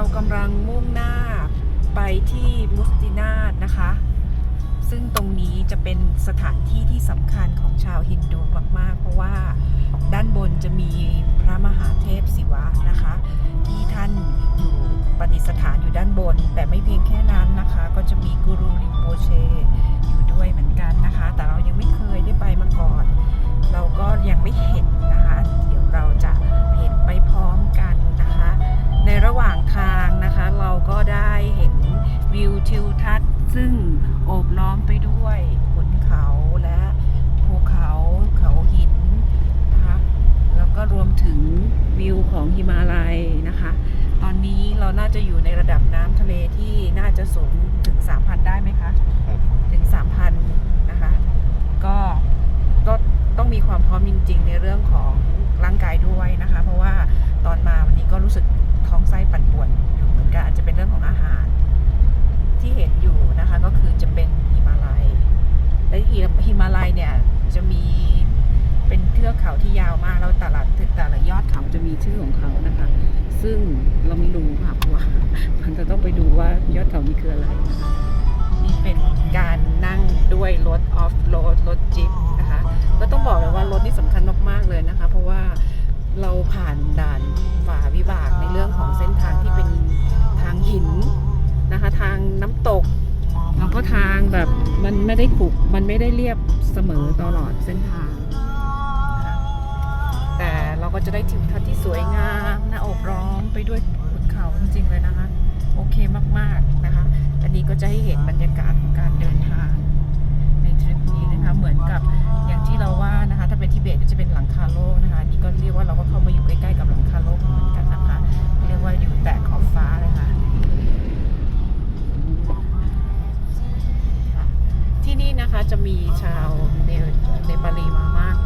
เรากำลังมุ่งหน้าไปที่มุสตินาตนะคะ ซึ่งตรงนี้จะเป็นสถานที่ที่สำคัญของชาวฮินดูมาก ๆ เพราะว่าด้านบนจะมีพระมหาเทพศิวะนะคะ จะอยู่ในระดับน้ำทะเลที่น่าจะสูงถึง 3,000 ได้ไหมคะครับถึง 3,000 นะคะ ก็ก็ต้องมีความพร้อมจริง ๆ ในเรื่องของร่างกายด้วยนะคะ เพราะว่าตอนมาวันนี้ก็รู้สึกท้องไส้ปั่นป่วนอยู่เหมือนกันอาจจะเป็นเรื่องของอาหาร ที่เห็นอยู่นะคะก็คือจะเป็นฮิมาลัย และฮิฮิมาลัยเนี่ยจะมีเป็นเทือกเขาที่ยาวมากแล้วแต่ละ ซึ่งเราไม่รู้ค่ะเพราะว่ามันจะต้องไปดูว่ายอดเขานี้คืออะไรนะคะนี่เป็นการนั่งด้วยรถออฟโรดรถจิปนะคะก็ต้องบอกเลยว่ารถนี่สำคัญมากๆเลยนะคะ เพราะว่าเราผ่านด่านฝ่าวิบากในเรื่องของเส้นทางที่เป็นทางหินนะคะ ทางน้ำตกแล้วก็ทางแบบมันไม่ได้ขรุมันไม่ได้เรียบเสมอตลอดเส้นทาง เราก็จะได้ทิวทัศน์ที่สวยงามหนะโอบร้อมไปด้วยภูเขาจริงๆเลยนะคะ โอเคมากๆนะคะ อันนี้ก็จะให้เห็นบรรยากาศของการเดินทางในทริปนี้นะคะเหมือนกับอย่างที่เราว่านะคะ ถ้าเป็นทิเบตก็จะเป็นหลังคาโลกนะคะนี่ก็เรียกว่าเราก็เข้ามาอยู่ใกล้ๆกับหลังคาโลกเหมือนกันนะคะ เรียกว่าอยู่แตะขอบฟ้าเลยค่ะที่นี่นะคะจะมีชาวเนเนปาลีมามาก